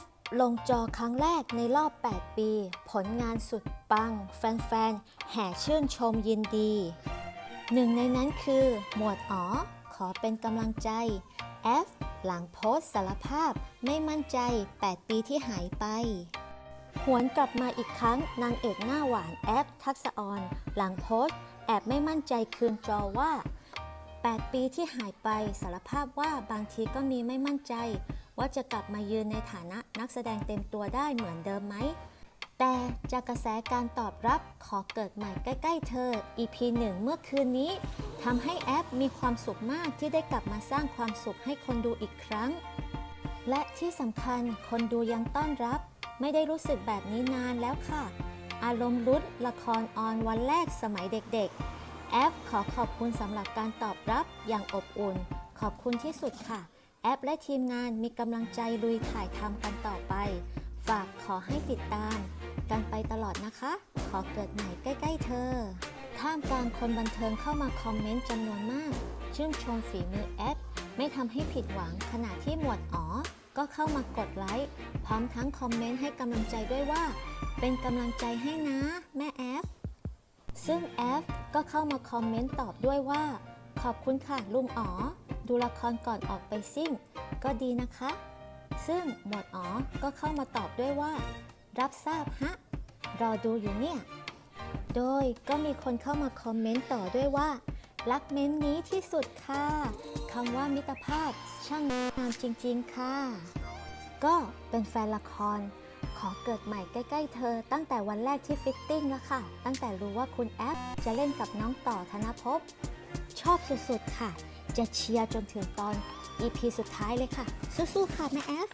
F ลงจอครั้งแรกในรอบ 8 ปี ผลงานสุดปัง แฟนๆ แห่ชื่นชมยินดี หนึ่งในนั้นคือ หมวดอ๋อ ขอเป็นกำลังใจ F หลังโพสสารภาพไม่มั่นใจ 8 ปีที่หายไป หวนกลับมาอีกครั้งนางเอกหน้าหวานแอฟทักษออนหลังโพสแอบไม่มั่นใจคืนจอว่า 8 ปีที่หายไปสารภาพว่าบางทีก็มีไม่มั่นใจ ว่าจะกลับมายืนในฐานะนักแสดงเต็มตัวได้เหมือนเดิมไหม แต่จากกระแสการตอบรับขอเกิดใหม่ใกล้ ๆ เธอ EP 1 เมื่อคืนนี้ทำให้แอปมีความสุขมากที่ได้กลับมาสร้างความสุขให้คนดูอีกครั้ง และที่สำคัญคนดูยังต้อนรับ ไม่ได้รู้สึกแบบนี้นานแล้วค่ะ อารมณ์รุดละครออนวันแรกสมัยเด็กๆ แอปขอขอบคุณสำหรับการตอบรับอย่างอบอุ่น ขอบคุณที่สุดค่ะ แอปและทีมงานมีกำลังใจลุยถ่ายทำกันต่อไป ฝากขอให้ติดตาม กันไปตลอดนะคะ ขอเกิดใหม่ใกล้ ๆ เธอ ท่ามกลางคนบันเทิงเข้ามาคอมเมนต์จำนวนมาก ชื่นชมฝีมือแอป ไม่ทำให้ผิดหวังขณะที่หมวดอ๋อ ก็เข้ามากดไลค์พร้อมทั้งคอมเมนต์ให้กำลังใจด้วยว่า เป็นกำลังใจให้นะ แม่แอฟซึ่งแอฟก็เข้ามาคอมเมนต์ตอบด้วยว่า ขอบคุณค่ะลุงอ๋อ ดูละครก่อนออกไปซิ่ง ก็ดีนะคะ ซึ่งหมวดอ๋อก็เข้ามาตอบด้วยว่า รับทราบฮะ รอดูอยู่เนี่ย โดยก็มีคนเข้ามาคอมเมนต์ต่อด้วยว่า รักเม้นต์นี้ที่สุดค่ะคำว่ามิตรภาพช่างงามจริงๆค่ะ ก็เป็นแฟนละครขอเกิดใหม่ใกล้ ๆ เธอ ตั้งแต่วันแรกที่ฟิตติ้งแล้วค่ะ ตั้งแต่รู้ว่าคุณแอฟจะเล่นกับน้องต่อธนภพ ชอบสุด ๆ ค่ะ จะเชียร์จนถึงตอน EP สุดท้ายเลยค่ะ สู้ๆค่ะแม่แอฟ